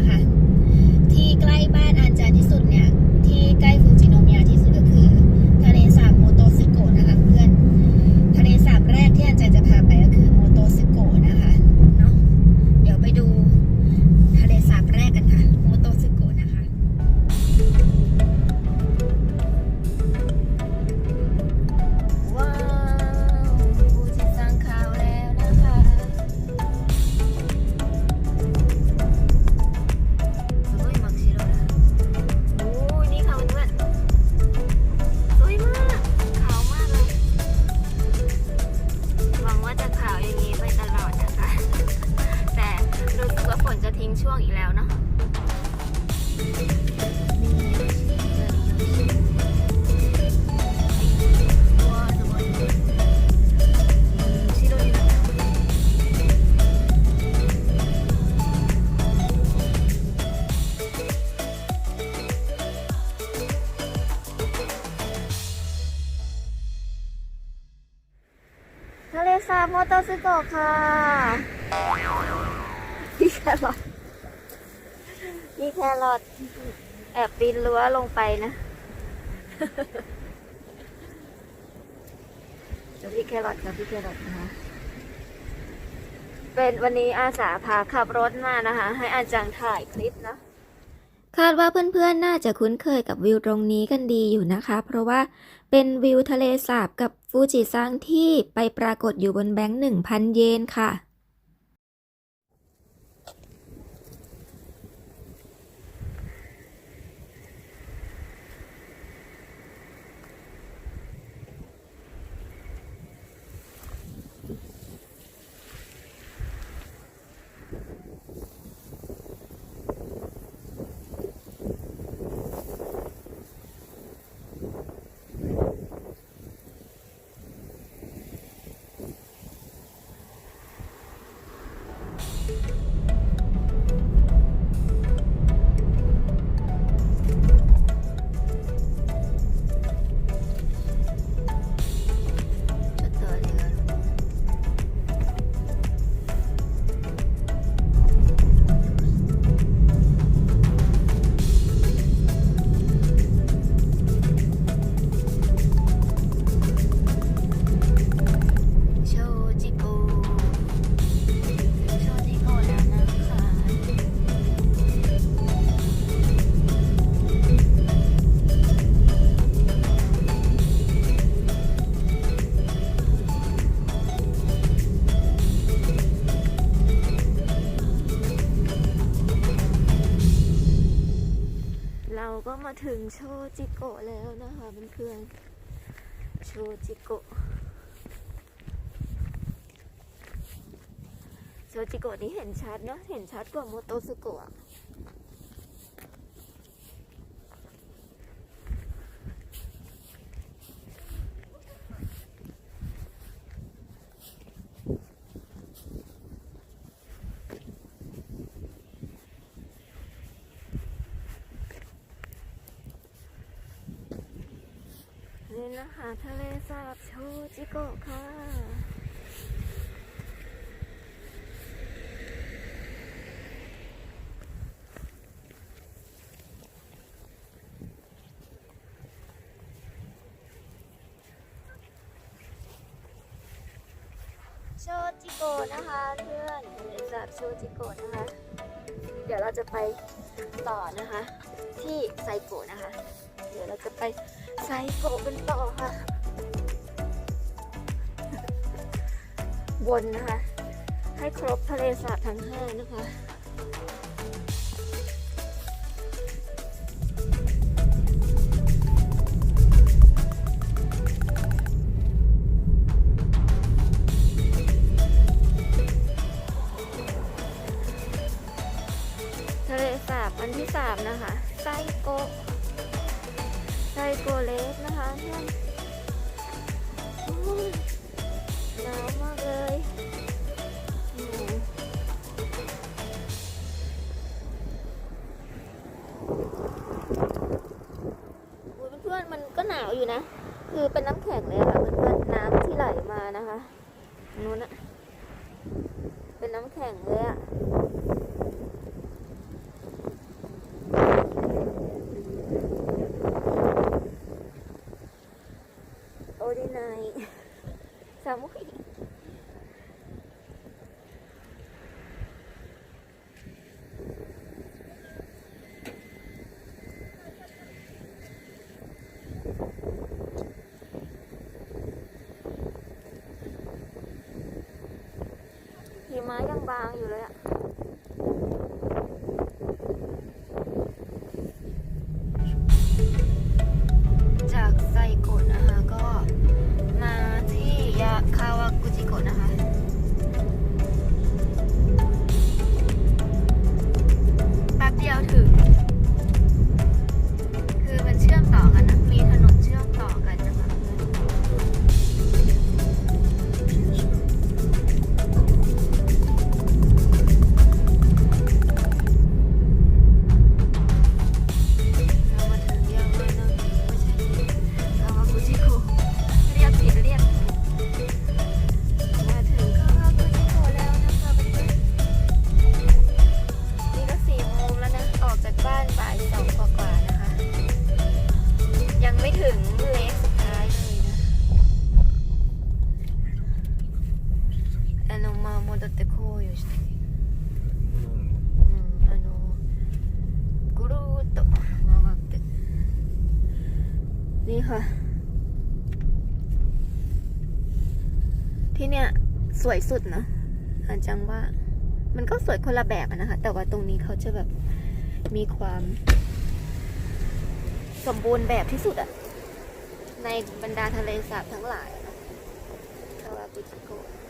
น โมโตสึโกะค่ะพี่แครอทพี่แครอทแอบปีนรั้วลงไปนะเดี๋ยวพี่แครอทกับพี่แครอทนะคะเป็นวันนี้อาสาพาขับรถมานะคะ ให้อาจารย์ถ่ายคลิปนะ คาดว่าเพื่อนๆ น่าจะคุ้นเคยกับวิวตรงนี้กันดีอยู่นะคะ เพราะว่าเป็นวิวทะเลสาบกับฟูจิซังที่ไปปรากฏอยู่บนแบงค์1,000 เยนค่ะ ก็มาถึงโชจิโกะแล้วนะคะเพื่อนๆโชจิโกะโชจิโกะนี้เห็นชัดเนาะเห็นชัดกว่าโมโตสึโกะ นะคะทะเลสาบโชจิโกะค่ะ โชจิโกะนะคะเพื่อนทะเลสาบโชจิโกะนะคะ เดี๋ยวเราจะไปต่อนะคะ ที่ไซโกะนะคะ เดี๋ยวเราจะไป ไซโกะกันต่อค่ะวนนะคะ ให้ครบทะเลสาบทั้งห้านะคะทะเลสาบอันที่สามนะคะไซโกะ ไซโกะเลสนะคะเพื่อนหนาวมากเลยอืมอุ๊ยเพื่อนมันก็หนาวอยู่นะ คือเป็นน้ำแข็งเลยค่ะเพื่อนๆน้ำที่ไหลมานะคะนู้นอะเป็นน้ำแข็งเลยอะ นี่ค่ะ ที่เนี่ยสวยสุดนะอาจังว่า มันก็สวยคนละแบบนะคะ แต่ว่าตรงนี้เขาจะแบบมีความ สมบูรณ์แบบที่สุดอะในบรรดาทะเลสาบทั้งหลายนะคาวากุจิโกะ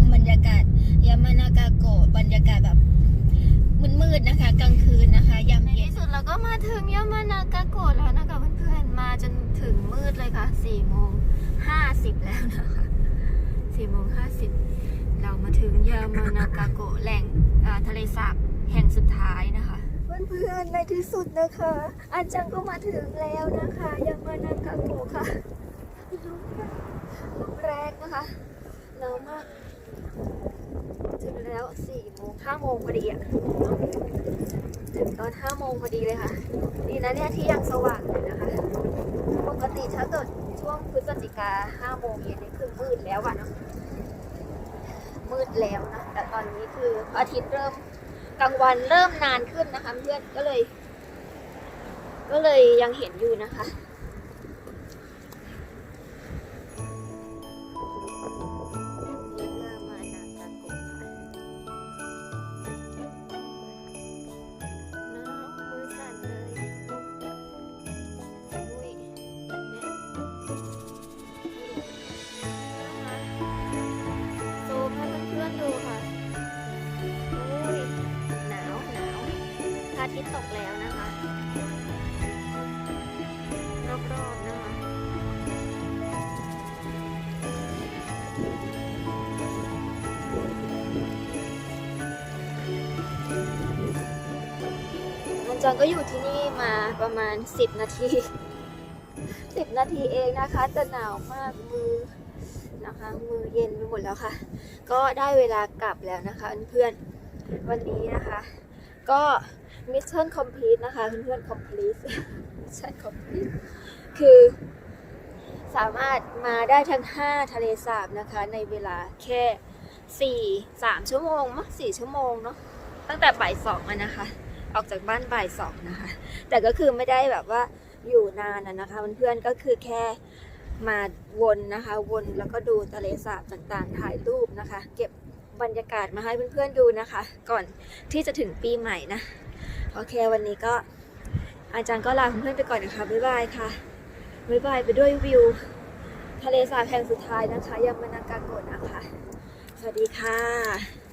มบรรยากาศยามานากาโกะบรรยากาศแบบมืดๆนะคะ กลางคืนนะคะยามเย็นที่สุดเราก็มาถึงยามานากาโกะแล้วนะคะเพื่อนๆมาจนถึงมืดเลยค่ะสี่โมงห้าสิบแล้วนะคะสี่โมงห้าสิบเรามาถึงยามานากาโกะแหล่งอ่าทะเลสาบแห่งสุดท้ายนะคะเพื่อนๆในที่สุดนะคะ อาจังก็มาถึงแล้วนะคะยามานากาโกะค่ะลมแรงนะคะหนาวมาก ถึงแล้วสี่โมงห้าโมงพอดีอะถึงตอนห้าโมงพอดีเลยค่ะ ดีนะเนี่ยที่ยังสว่างอยู่นะคะ ปกติถ้าเกิดช่วงพฤศจิกาห้าโมงเย็นนี่คือมืดแล้วอะเนาะ มืดแล้วนะ แต่ตอนนี้คืออาทิตย์เริ่มกลางวันเริ่มนานขึ้นนะคะเพื่อนก็เลย ก็เลยยังเห็นอยู่นะคะ จารย์ก็อยู่ที่นี่มาประมาณ 10 นาที 10 นาทีเองนะคะ แต่หนาวมากมือนะคะ มือเย็นไปหมดแล้วค่ะ ก็ได้เวลากลับแล้วนะคะเพื่อนๆวันนี้นะคะ ก็มิชชั่นคอมพลีทนะคะเพื่อนๆ complete มิชชั่นคอมพลีทคือสามารถมาได้ทั้ง 5 ทะเลสาบนะคะ ในเวลาแค่ 4 3 ชั่วโมงมั้ง4ชั่วโมงเนาะตั้งแต่บ่ายสองนะคะ ออกจากบ้านบ่ายสองนะคะ แต่ก็คือไม่ได้แบบว่าอยู่นานนะคะเพื่อนๆก็คือแค่มาวนนะคะ วนแล้วก็ดูทะเลสาบต่างๆ ถ่ายรูปนะคะ เก็บบรรยากาศมาให้เพื่อนๆดูนะคะ ก่อนที่จะถึงปีใหม่นะ โอเควันนี้ก็อาจารย์ก็ลาเพื่อนๆไปก่อนนะคะบ๊ายบายค่ะบ๊ายบายไปด้วยวิว ทะเลสาบแห่งสุดท้ายนะคะยามานากาโกะนะคะ สวัสดีค่ะ